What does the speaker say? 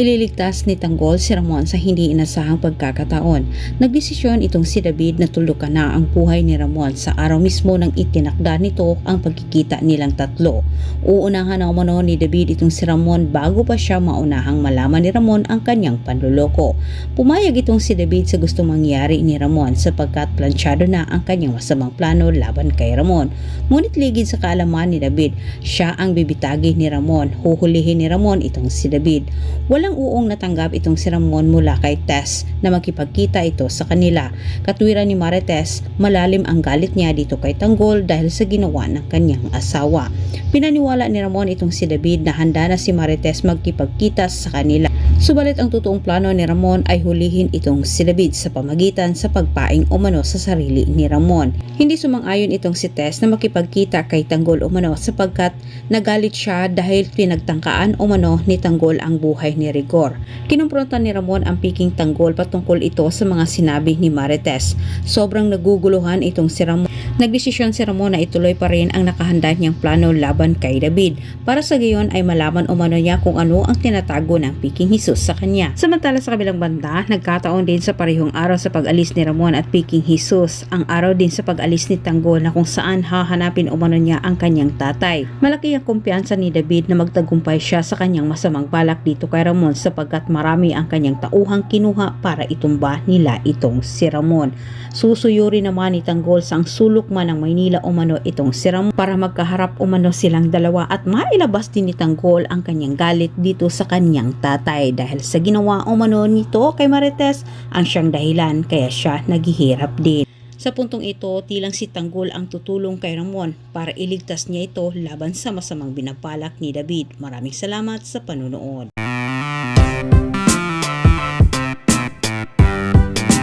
Ililigtas ni Tanggol si Ramon sa hindi inasahang pagkakataon. Nagdesisyon itong si David na tulukan na ang buhay ni Ramon sa araw mismo nang itinakda nito ang pagkikita nilang tatlo. Uunahan na umano ni David itong si Ramon bago pa siya maunahang malaman ni Ramon ang kanyang panluloko. Pumayag itong si David sa gusto mangyari ni Ramon sapagkat plansyado na ang kanyang masamang plano laban kay Ramon. Ngunit ligid sa kaalaman ni David, siya ang bibitagi ni Ramon. Huhulihin ni Ramon itong si David. Walang uong natanggap itong si Ramon mula kay Tess na makipagkita ito sa kanila. Katwiran ni Marites, malalim ang galit niya dito kay Tanggol dahil sa ginawa ng kanyang asawa. Pinaniwala ni Ramon itong si David na handa na si Marites magkipagkita sa kanila. Subalit ang totoong plano ni Ramon ay hulihin itong si David sa pamagitan sa pagpaing umano sa sarili ni Ramon. Hindi sumang-ayon itong si Tess na makipagkita kay Tanggol umano sapagkat nagalit siya dahil pinagtangkaan umano ni Tanggol ang buhay ni Rigor. Kinumpronta ni Ramon ang piking Tanggol patungkol ito sa mga sinabi ni Marites. Sobrang naguguluhan itong si Ramon. Nagdesisyon si Ramon na ituloy pa rin ang nakahanda niyang plano laban kay David para sa gayon ay malaman umano niya kung ano ang tinatago ng piking Jesus sa kanya. Samantala sa kabilang banda, nagkataon din sa parehong araw sa pag-alis ni Ramon at piking Jesus ang araw din sa pag-alis ni Tanggol na kung saan hahanapin umano niya ang kanyang tatay. Malaki ang kumpiyansa ni David na magtagumpay siya sa kanyang masamang balak dito kay Ramon sapagkat marami ang kanyang tauhang kinuha para itumba nila itong si Ramon. Susuyuri naman ni Tanggol sa ang sulok man ng Maynila umano itong si Ramon para magkaharap umano silang dalawa at mailabas din ni ang kanyang galit dito sa kanyang tatay dahil sa ginawa umano nito kay Marites ang siyang dahilan kaya siya naghihirap din. Sa puntong ito, tilang si Tanggol ang tutulong kay Ramon para iligtas niya ito laban sa masamang binapalak ni David. Maraming salamat sa panunood.